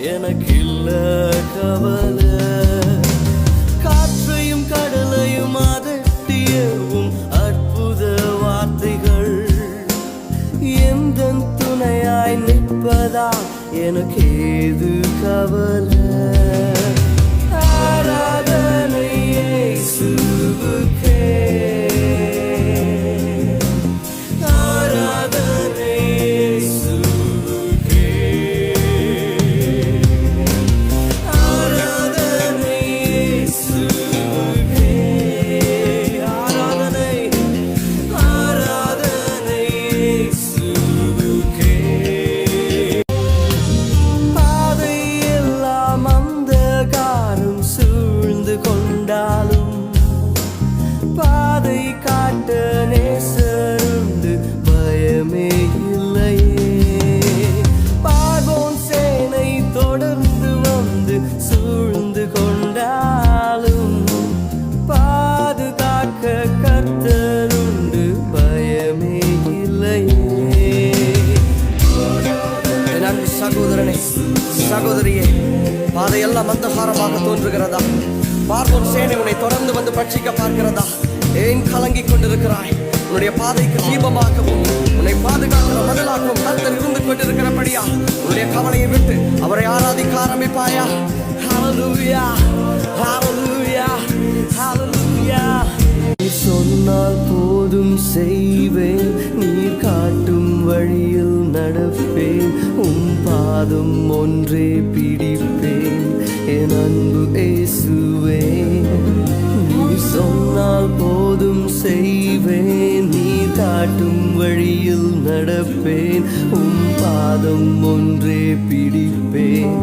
இல்ல கவலை. காற்றையும் கடலையும் அதட்டியவும் அற்புத வார்த்தைகள். எந்த துணையாய் நிற்பதா? எனக்கு ஏது கவலை. என் அன்பு சகோதரனே சகோதரியே பாதையெல்லாம் மந்தகாரமாக தோன்றுகிறதா? பார்வோன் சேனை உன்னை தொடர்ந்து வந்து பட்சிக்க பார்க்கிறதா? ஏன் கலங்கிக் கொண்டிருக்கிறாய்? உன்னுடைய பாதைக்கு தீபமாகவும் உன்னை பாதுகாக்கிற மதலாகவும் கர்த்தர் இருந்து கொண்டிருக்கிறபடியா? உன்னுடைய கவலையை விட்டு அவரை ஆராதிக்க ஆரம்பிப்பாயா? Hallelujah, hallelujah, hallelujah. நீ சொன்னால் போதும் செய்வேன். நடப்பேன் உம் பாதம் ஒன்றே பிடிப்பேன். என் அன்பு இயேசுவே நீ சொன்னால் போதும் செய்வேன். நீ காட்டும் வழியில் நடப்பேன். உம் பாதம் ஒன்றே பிடிப்பேன்.